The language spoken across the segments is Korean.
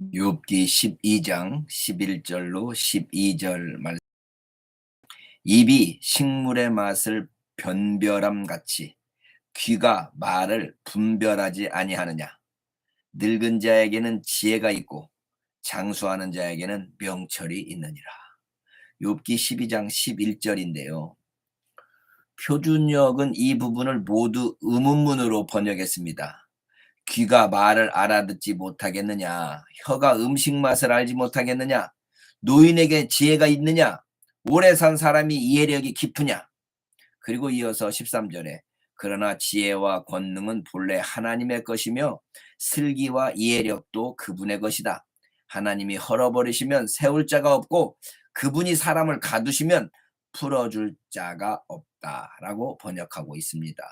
욥기 12장 11절로 12절 말 입이 식물의 맛을 변별함 같이 귀가 말을 분별하지 아니하느냐 늙은 자에게는 지혜가 있고 장수하는 자에게는 명철이 있느니라. 욥기 12장 11절인데요. 표준역은 이 부분을 모두 의문문으로 번역했습니다. 귀가 말을 알아듣지 못하겠느냐? 혀가 음식 맛을 알지 못하겠느냐? 노인에게 지혜가 있느냐? 오래 산 사람이 이해력이 깊으냐? 그리고 이어서 13절에 그러나 지혜와 권능은 본래 하나님의 것이며 슬기와 이해력도 그분의 것이다. 하나님이 헐어버리시면 세울 자가 없고 그분이 사람을 가두시면 풀어줄 자가 없다라고 번역하고 있습니다.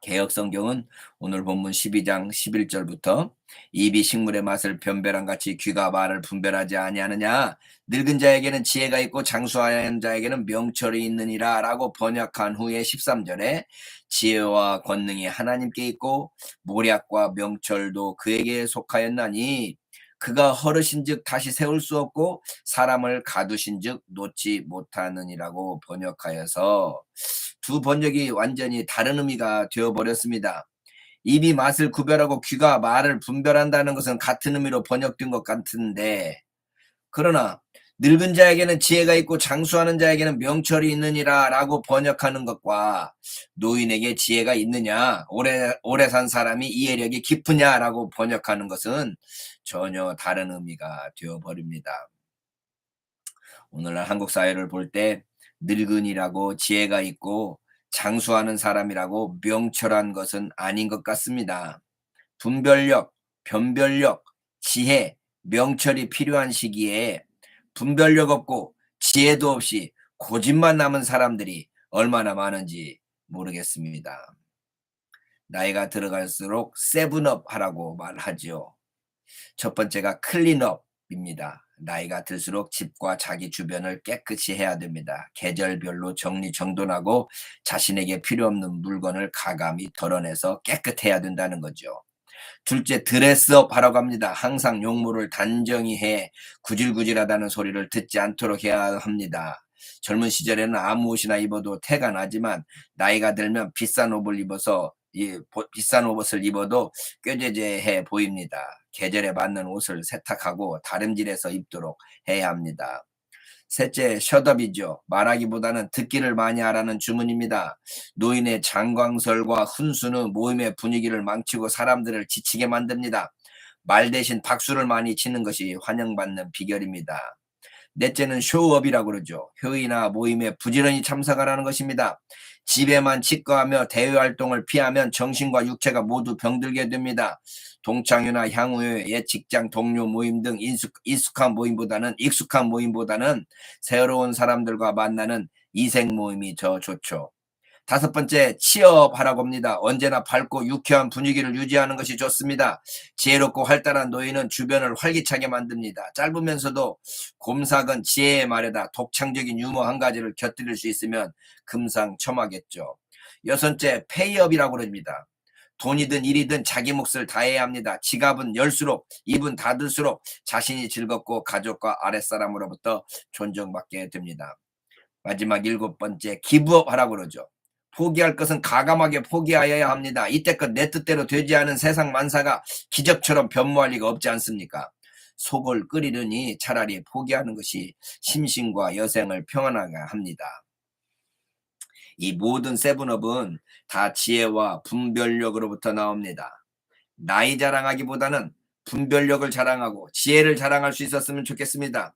개혁 성경은 오늘 본문 12장 11절부터 입이 식물의 맛을 변별한 같이 귀가 말을 분별하지 아니하느냐? 늙은 자에게는 지혜가 있고 장수하는 자에게는 명철이 있느니라라고 번역한 후에 13절에 지혜와 권능이 하나님께 있고 모략과 명철도 그에게 속하였나니 그가 허르신즉 다시 세울 수 없고 사람을 가두신즉 놓지 못하느니라고 번역하여서 두 번역이 완전히 다른 의미가 되어 버렸습니다. 입이 맛을 구별하고 귀가 말을 분별한다는 것은 같은 의미로 번역된 것 같은데 그러나 늙은 자에게는 지혜가 있고 장수하는 자에게는 명철이 있느니라 라고 번역하는 것과 노인에게 지혜가 있느냐 오래, 오래 산 사람이 이해력이 깊으냐 라고 번역하는 것은 전혀 다른 의미가 되어버립니다. 오늘날 한국 사회를 볼 때 늙은이라고 지혜가 있고 장수하는 사람이라고 명철한 것은 아닌 것 같습니다. 분별력, 변별력, 지혜, 명철이 필요한 시기에 분별력 없고 지혜도 없이 고집만 남은 사람들이 얼마나 많은지 모르겠습니다. 나이가 들어갈수록 세븐업 하라고 말하죠. 첫 번째가 클린업입니다. 나이가 들수록 집과 자기 주변을 깨끗이 해야 됩니다. 계절별로 정리정돈하고 자신에게 필요 없는 물건을 가감히 덜어내서 깨끗해야 된다는 거죠. 둘째 드레스업 하라고 합니다. 항상 용모를 단정히 해 구질구질하다는 소리를 듣지 않도록 해야 합니다. 젊은 시절에는 아무 옷이나 입어도 태가 나지만 나이가 들면 비싼 옷을 입어서 이 비싼 옷을 입어도 꾀죄죄해 보입니다. 계절에 맞는 옷을 세탁하고 다름질해서 입도록 해야 합니다. 셋째, 셧업이죠. 말하기보다는 듣기를 많이 하라는 주문입니다. 노인의 장광설과 훈수는 모임의 분위기를 망치고 사람들을 지치게 만듭니다. 말 대신 박수를 많이 치는 것이 환영받는 비결입니다. 넷째는 쇼업이라고 그러죠. 회의나 모임에 부지런히 참석하라는 것입니다. 집에만 치과하며 대외 활동을 피하면 정신과 육체가 모두 병들게 됩니다. 동창회나 향후회, 옛 직장 동료 모임 등 인숙, 익숙한 모임보다는 익숙한 모임보다는 새로운 사람들과 만나는 이색 모임이 더 좋죠. 다섯 번째, 취업하라고 합니다. 언제나 밝고 유쾌한 분위기를 유지하는 것이 좋습니다. 지혜롭고 활달한 노인은 주변을 활기차게 만듭니다. 짧으면서도 곰삭은 지혜의 말에다 독창적인 유머 한 가지를 곁들일 수 있으면 금상첨화겠죠. 여섯째, 페이업이라고 그럽니다. 돈이든 일이든 자기 몫을 다해야 합니다. 지갑은 열수록 입은 닫을수록 자신이 즐겁고 가족과 아랫사람으로부터 존중받게 됩니다. 마지막 일곱 번째 기부업 하라고 그러죠. 포기할 것은 가감하게 포기하여야 합니다. 이때껏 내 뜻대로 되지 않은 세상 만사가 기적처럼 변모할 리가 없지 않습니까? 속을 끓이려니 차라리 포기하는 것이 심신과 여생을 평안하게 합니다. 이 모든 세븐업은 다 지혜와 분별력으로부터 나옵니다. 나이 자랑하기보다는 분별력을 자랑하고 지혜를 자랑할 수 있었으면 좋겠습니다.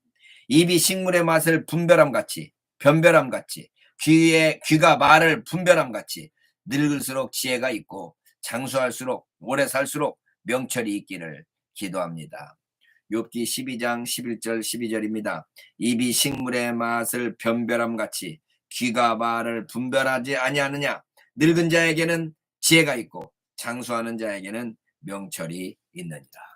입이 식물의 맛을 분별함 같이 변별함 같이 귀에 귀가 말을 분별함 같이 늙을수록 지혜가 있고 장수할수록 오래 살수록 명철이 있기를 기도합니다. 욥기 12장 11절 12절입니다. 입이 식물의 맛을 변별함 같이 귀가 말을 분별하지 아니하느냐 늙은 자에게는 지혜가 있고 장수하는 자에게는 명철이 있느니라.